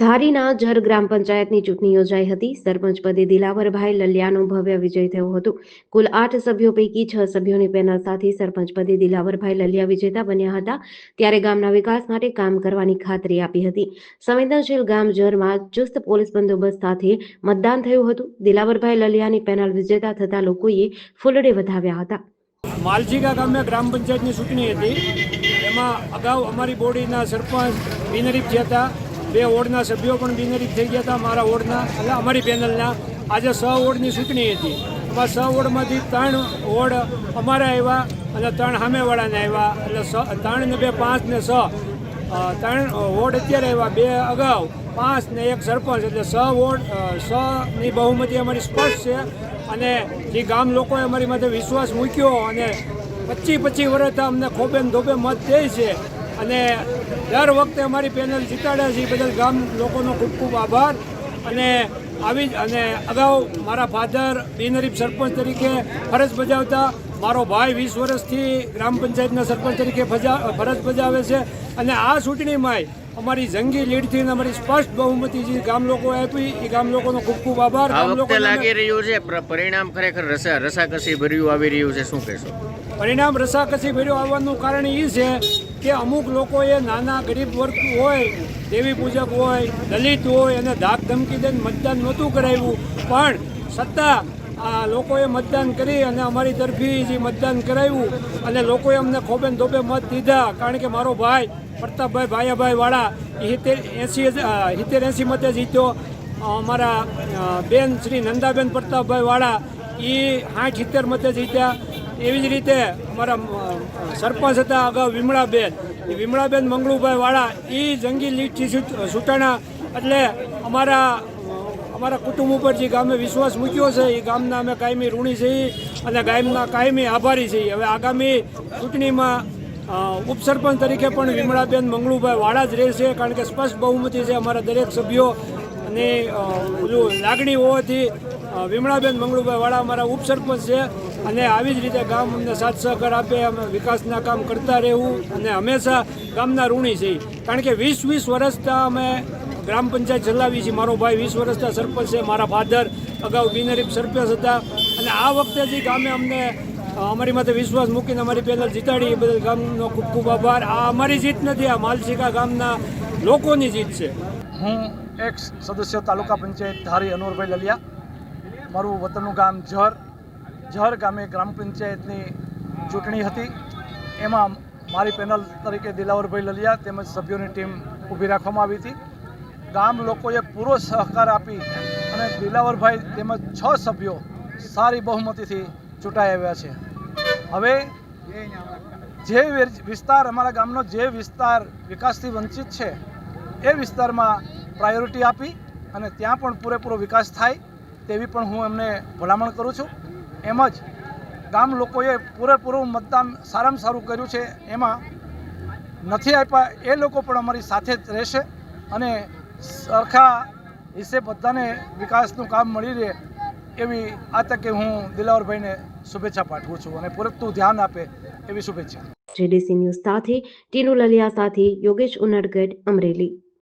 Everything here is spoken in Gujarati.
ધારીના જર ગ્રામ પંચાયતની ચૂંટણી યોજાઈ હતી. સરપંચ પદે દિલાવરભાઈ લલિયાનો ભવ્ય વિજય થયો હતો. કુલ આઠ સભ્યો પૈકી છ સભ્યોની પેનલ સાથે સરપંચ પદે દિલાવરભાઈ લલિયા વિજેતા બન્યા હતા. ત્યારે ગામના વિકાસ માટે કામ કરવાની ખાતરી આપી હતી. સંવેદનશીલ ગામ જરમાં ચુસ્ત પોલીસ બંદોબસ્ત સાથે મતદાન થયું હતું. દિલાવરભાઈ લલિયાની પેનલ વિજેતા થતા લોકોએ ફૂલડે વધાવ્યા હતા. માલજીગા ગામે ગ્રામ પંચાયતની ચૂંટણી હતી. એમાં અગાઉ અમારી બોડીના સરપંચ બિનહરીફ થયા હતા બે વોર્ડના સભ્યો પણ બિનહરીફ થઈ ગયા હતા મારા વોર્ડના, એટલે અમારી પેનલના. આજે છ વોર્ડની ચૂંટણી હતી. એમાં છ વોર્ડમાંથી ત્રણ વોર્ડ અમારા આવ્યા અને ત્રણ સામેવાળાને આવ્યા. એટલે સ, ત્રણ ને બે પાંચ ને છ ત્રણ વોર્ડ અત્યારે આવ્યા, બે અગાઉ. પાંચ ને એક સરપંચ. એટલે છ વોર્ડ સની બહુમતી અમારી સ્પષ્ટ છે. અને જે ગામ લોકોએ અમારી માથે વિશ્વાસ મૂક્યો અને પચીસ પચીસ વર્ષ અમને ખોબે ધોબે મત દે છે. અને દર વખતે અમારી પેનલ જીતાડ્યા છે. એ બદલ ગામ લોકોનો ખૂબ ખૂબ આભાર. અને આવી જ અને અગાઉ મારા ફાધર બિનહરીફ સરપંચ તરીકે ફરજ બજાવતા મારો ભાઈ વીસ વર્ષથી ગ્રામ પંચાયતના સરપંચ તરીકે ફરજ બજાવે છે. અને આ ચૂંટણીમાંય અમારી જંગી લીડથી અને અમારી સ્પષ્ટ બહુમતી જે ગામ લોકો આપી એ ગામ લોકોનો ખૂબ ખૂબ આભાર. આ વખતે લાગી રહ્યું છે પરિણામ ખરેખર રસા રસાકસી ભર્યું આવી રહ્યું છે. શું કહેશો? પરિણામ રસાકસી ભર્યું આવવાનું કારણ એ છે કે અમુક લોકોએ નાના ગરીબ વર્ગ હોય, દેવી પૂજક હોય, દલિત હોય અને ધાક ધમકી દઈને મતદાન નહોતું કરાવ્યું. પણ છતાં આ લોકોએ મતદાન કરી અને અમારી તરફી જે મતદાન કરાવ્યું અને લોકોએ અમને ખોબે ને ધોબે મત દીધા. કારણ કે મારો ભાઈ, પ્રતાપભાઈ ભાયાભાઈ વાળા એ સિત્તેર એંસી હિતેર એંસી મતે જીત્યો. અમારા બેન શ્રી નંદાબેન પ્રતાપભાઈ વાળા એ સાઠ સિત્તેર મતે જીત્યા. એવી જ રીતે અમારા સરપંચ હતા અગાઉ વિમળાબેન. એ વિમળાબેન મંગળુભાઈ વાળા, એ જંગી લીટથી છૂટાણા એટલે અમારા અમારા કુટુંબ ઉપર જે ગામે વિશ્વાસ મૂક્યો છે, એ ગામના અમે કાયમી ઋણી છીએ અને ગામના કાયમી આભારી છીએ. હવે આગામી ચૂંટણીમાં ઉપસરપંચ તરીકે પણ વિમળાબેન મંગળુભાઈ વાળા જ રહેશે, કારણ કે સ્પષ્ટ બહુમતી છે અમારા દરેક સભ્યો. અને લાગણી હોવાથી વિમળાબેન મંગળુભાઈ વાળા અમારા ઉપસરપંચ છે અને આવી જ રીતે ગામ અમને સાથ સહકાર આપે, અમે વિકાસના કામ કરતા રહેવું અને હંમેશા ગામના ઋણી છે કારણ કે વીસ વીસ વર્ષથી અમે ગ્રામ પંચાયત ચલાવી છે. મારો ભાઈ વીસ વર્ષના સરપંચ છે, મારા ફાધર અગાઉ બિનરીફ સરપંચ હતા. અને આ વખતે જે ગામે અમને અમારી માથે વિશ્વાસ મૂકીને અમારી પેનલ જીતાડી, એ બદલ ગામનો ખૂબ ખૂબ આભાર. આ અમારી જીત નથી, આ માલશીકા ગામના લોકોની જીત છે. હું એક સદસ્ય તાલુકા પંચાયત ધારી અનુરભાઈ લલિયા. મારું વતનનું ગામ ઝર. ઝર ગામે ગ્રામ પંચાયતની ચૂંટણી હતી. એમાં મારી પેનલ તરીકે દિલાવરભાઈ લલિયા તેમજ સભ્યોની ટીમ ઊભી રાખવામાં આવી હતી. ગામ લોકોએ પૂરો સહકાર આપી અને દિલાવરભાઈ તેમજ છ સભ્યો સારી બહુમતીથી ચૂંટાઈ આવ્યા છે. હવે જે વિસ્તાર અમારા ગામનો જે વિસ્તાર વિકાસથી વંચિત છે, એ વિસ્તારમાં પ્રાયોરિટી આપી અને ત્યાં પણ પૂરેપૂરો વિકાસ થાય. તેવી પણ હું એમને ભલામણ કરું છું. એમ જ ગામ લોકોએ પૂરેપૂરું મતદાન સારામાં સારું કર્યું છે. એમાં નથી આપ્યા, એ લોકો પણ અમારી સાથે જ રહેશે અને સરખા હિસ્સે બધાને વિકાસનું કામ મળી રહે એવી આ તકે હું દિલાવરભાઈને શુભેચ્છા પાઠવું છું અને પૂરતું ધ્યાન આપે એવી શુભેચ્છા. જેડીસી ન્યૂઝ સાથે ટીનુ લલિયા સાથે યોગેશ ઉનડગઢ અમરેલી.